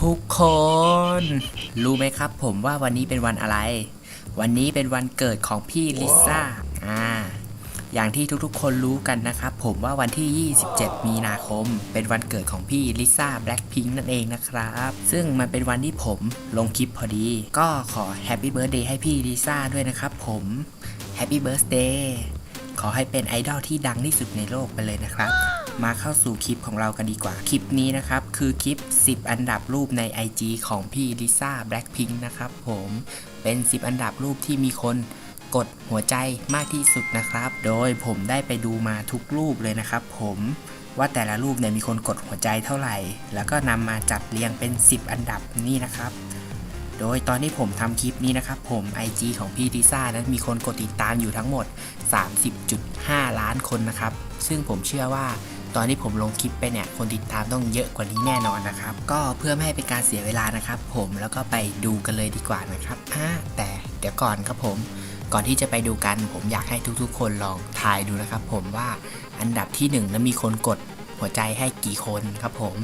ทุกคน รู้ไหมครับผมว่าวันนี้เป็นวันอะไร วันนี้เป็นวันเกิดของพี่ลิซ่าอ่าอย่างที่ทุกๆ คนรู้กันนะครับผมว่าวันที่ 27 มีนาคม เป็นวันเกิดของพี่ลิซ่าแบล็คพิงนั่นเองนะครับ ซึ่งมันเป็นวันที่ผมลงคลิปพอดี ก็ขอแฮปปี้เบิร์ a เดย์ให้พี่ลิซ่าด้วยนะครับผมแฮปปี้เบิร์ a เดย์ขอให้เป็นไอดอลที่ดังที่สุดในโลกไปเลยนะครับ มาเข้าสู่คลิปของเรากันดีกว่า คลิปนี้นะครับ คือคลิป 10 อันดับรูปใน IG ของพี่ลิซ่าแบล็คพิงนะครับผมเป็น 10 อันดับรูปที่มีคนกดหัวใจมากที่สุดนะครับ โดยผมได้ไปดูมาทุกรูปเลยนะครับ ผมว่าแต่ละรูปเนี่ยมีคนกดหัวใจเท่าไหร่ แล้วก็นำมาจัดเรียงเป็น 10 อันดับนี่นะครับ โดยตอนที่ผมทำคลิปนี้นะครับ ผม IG ของพี่ลิซ่านั้นมีคนกดติดตามอยู่ทั้งหมด 30.5 ล้านคนนะครับ ซึ่งผมเชื่อว่า ตอนที่ผมลงคลิปไปเนี่ยคนติดตามต้องเยอะกว่านี้แน่นอนนะครับ ก็เพื่อไม่ให้เป็นการเสียเวลานะครับ ผมแล้วก็ไปดูกันเลยดีกว่านะครับอ่าแต่เดี๋ยวก่อนครับผม ก่อนที่จะไปดูกัน ผมอยากให้ทุกๆ คนลองทายดูนะครับ ผมว่าอันดับที่1นั้นมีคนกดหัวใจให้กี่คนครับผม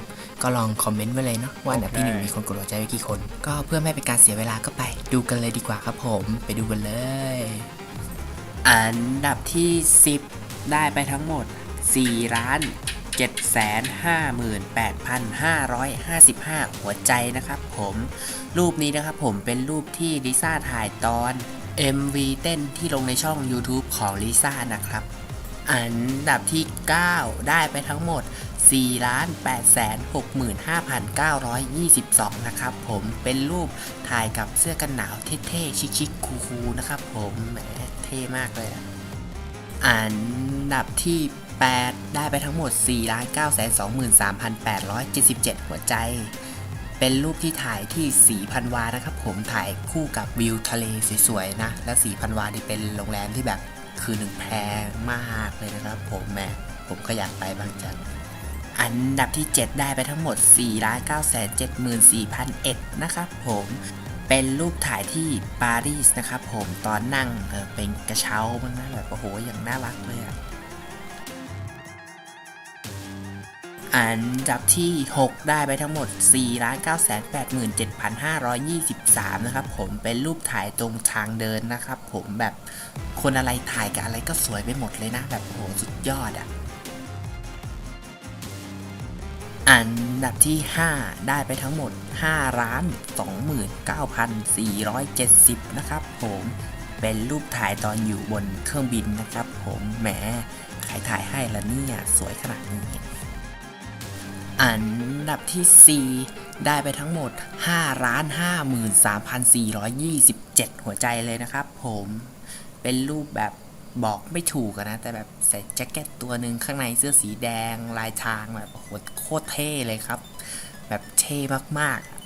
ก็ลองคอมเมนต์ไว้เลยเนาะว่าอันดับที่หนึ่งมีคนกดหัวใจไว้กี่คน ก็เพื่อไม่ให้เป็นการเสียเวลาก็ไปดูกันเลยดีกว่าครับผมไปดูกันเลย อันดับที่ 10 ได้ไปทั้งหมด 4ล้าน7 5 8 5 5 5 หัวใจนะครับผมรูปนี้นะครับผมเป็นรูปที่ลิซ่าถ่ายตอน MV เต้นที่ลงในช่อง YouTube ของลิซ่านะครับ อันดับที่ 9 ได้ไปทั้งหมด4ล้าน8แสน65,922 นะครับผมเป็นรูปถ่ายกับเสื้อกันหนาวเท่ๆ ชิคๆ คูลๆ นะครับผมแหมเท่มากเลย อันดับที่ 8 ได้ไปทั้งหมด 4,923,877 หัวใจ เป็นรูปที่ถ่ายที่สีพันวานะครับผมถ่ายคู่กับวิวทะเลสวยๆนะ และสีพันวานี่เป็นโรงแรมที่แบบคืนหนึ่งแพงมากเลยนะครับผมแหมผมก็อยากไปบางจังอันดับที่ 7 ได้ไปทั้งหมด 4 9 7 4 0 0 1นะครับผมเป็นรูปถ่ายที่ปารีสนะครับผมตอนนั่งเออเป็นกระเช้ามันนะแบบโอ้โหอย่างน่ารักเลยอะ อันดับที่ 6 ได้ไปทั้งหมด 4 9 8 7 5 2 3 นะครับผมเป็นรูปถ่ายตรงทางเดินนะครับผมแบบคนอะไรถ่ายกับอะไรก็สวยไปหมดเลยนะ แบบโหสุดยอดอะอันดับที่ 5 ได้ไปทั้งหมด 5 ล้าน 29,470 นะครับผมเป็นรูปถ่ายตอนอยู่บนเครื่องบินนะครับผมแหมใครถ่ายให้ละเนี่ย สวยขนาดนี้ อันดับที่ 4 ได้ไปทั้งหมด 5 ล้าน 53,427 หัวใจเลยนะครับผมเป็นรูปแบบบอกไม่ถูกนะ แต่แบบใส่แจ็คเก็ตตัวหนึ่งข้างในเสื้อสีแดงลายทางแบบโอ้โหโคตรเท่เลยครับ แบบเท่มากๆ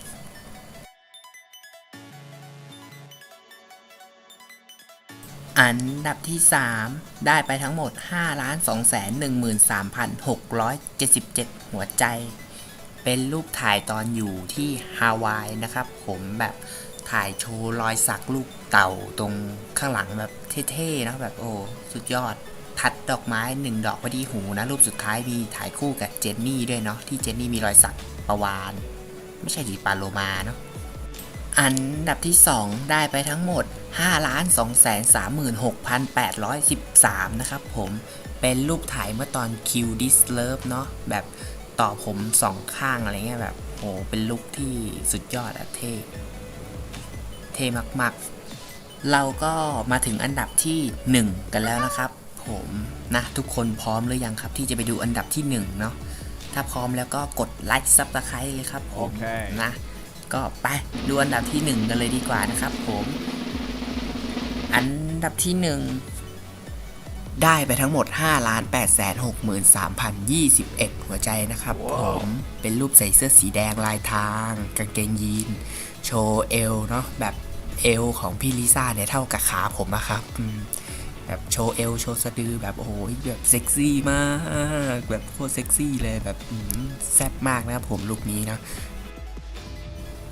อันดับที่ 3 ได้ไปทั้งหมด5ล้าน2 1 3 6 7 7 หัวใจ เป็นรูปถ่ายตอนอยู่ที่ฮาวายนะครับ ผมแบบถ่ายโชว์รอยสักลูกเต่าตรงข้างหลังแบบเท่ๆนะแบบโอ้สุดยอด ทัดดอกไม้หนึ่งดอกพอดีหูนะ รูปสุดท้ายมีถ่ายคู่กับเจนนี่ด้วยเนาะที่เจนนี่มีรอยสักประวาน ไม่ใช่ดีปาโลมาเนาะ อันดับที่ 2 ได้ไปทั้งหมด5ล้าน2 3 6 8 1 3 นะครับผม เป็นรูปถ่ายเมื่อตอน Q Dis Love เนาะแบบต่อผมสองข้างอะไรเงี้ยแบบโหเป็นลุคที่สุดยอดอะเท่ เท่มากๆ เราก็มาถึงอันดับที่ 1 กันแล้วนะครับ ผมนะทุกคนพร้อมหรือยังครับ ที่จะไปดูอันดับที่ 1 เนาะถ้าพร้อมแล้วก็กดไลค์ซับสไครต์เลยครับผมโอเคนะ ก็ไปดูอันดับที่ 1 กันเลยดีกว่านะครับ ผม อันดับที่ 1 ได้ไปทั้งหมด 5 ล้าน8 6 3 0 21 หัวใจนะครับว้าวผมเป็นรูปใส่เสื้อสีแดงลายทาง กางเกงยีน โชว์เอวเนาะแบบเอวของพี่ลิซ่าเนี่ยเท่ากับขาผมอะครับอืมแบบโชว์เอวโชว์สะดือแบบโอ้โหแบบเซ็กซี่มาก แบบโคตรเซ็กซี่เลยแบบอืมแซ่บมากนะครับผมลุคนี้นะ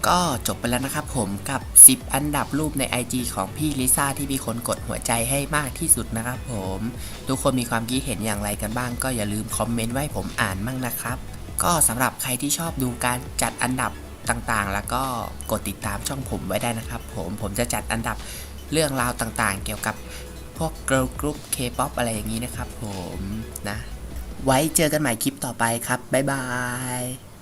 ก็จบไปแล้วนะครับผมกับ 10 อันดับรูปใน IG ของพี่ลิซ่าที่มีคนกดหัวใจให้มากที่สุดนะครับผม ทุกคนมีความคิดเห็นอย่างไรกันบ้าง ก็อย่าลืมคอมเมนต์ไว้ผมอ่านมั่งนะครับ ก็สำหรับใครที่ชอบดูการจัดอันดับต่างๆ แล้วก็กดติดตามช่องผมไว้ได้นะครับ ผมผมจะจัดอันดับเรื่องราวต่างๆ เกี่ยวกับพวก girl group K-pop อะไรอย่างนี้นะครับผมนะ ไว้เจอกันใหม่คลิปต่อไปครับบ๊ายบาย